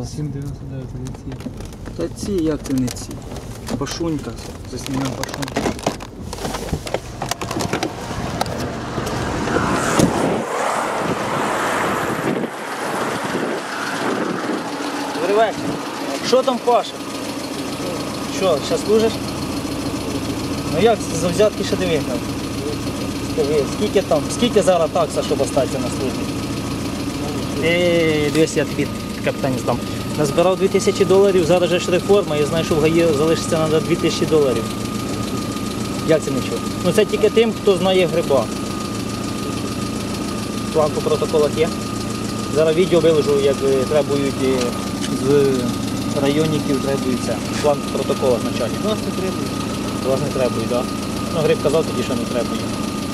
7,99 ці. Та ці, як ти не ці? Пашунька, заснімемо пашуньку. Добрий. Що там Паша? Що, зараз служиш? Ну як за взятки ще вигнав? Скажи, скільки там, скільки зараз такса, щоб остатися на службі? Е, дивись, я тобі капітані здам. Назбирав 2000 доларів, зараз же ж реформа, я знаю, що в ГАІ залишиться на 2000 доларів. Як це нічого? Ну це тільки тим, хто знає гриба. План по протоколах є. Зараз відео виложу, як е, требують е, з районників требується. План по протоколах начальник. Нас не требує. Вас не требують, так? Да? Ну, гриб казав тоді, що не требує.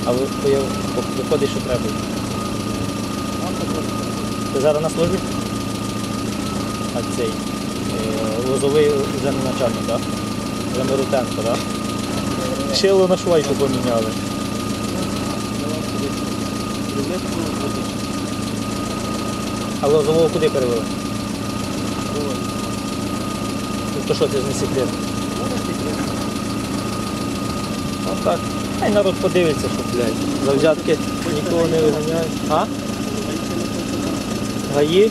А ви виходить, що требує. Ти зараз на службі? А цей е, лозовий вже не начальник, так? Вже Мирутенко, так? Шило на швайку поміняли. А лозового куди перевели? Ну то що, це ж не секрет. Ну так. Хай народ подивиться, що, блядь, за взятки нікого не виганяють. А? ГАІ?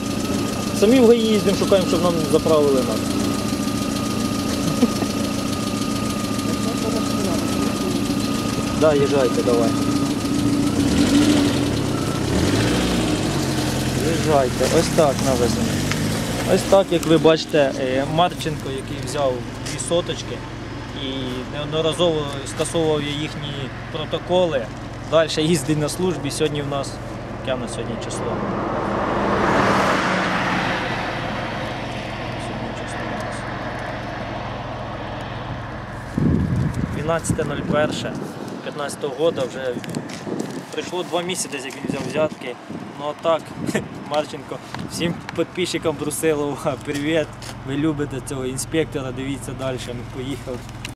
Самі в ГАІ їздимо, шукаємо, щоб нам заправили нас. Да, їжджайте, давай. Їжджайте, ось так навезено. Ось так, як ви бачите, е, Марченко, який взяв дві соточки і неодноразово скасовував їхні протоколи. Далі їздить на службі. Сьогодні в нас, яке в нас сьогодні число? Сьогодні число у нас 12.01, 15 року вже прийшло два місяці, як він взяв взятки. Ну а так, Марченко, всім підписчикам Брусилова, привіт. Ви любите цього інспектора, дивіться далі, ми поїхали.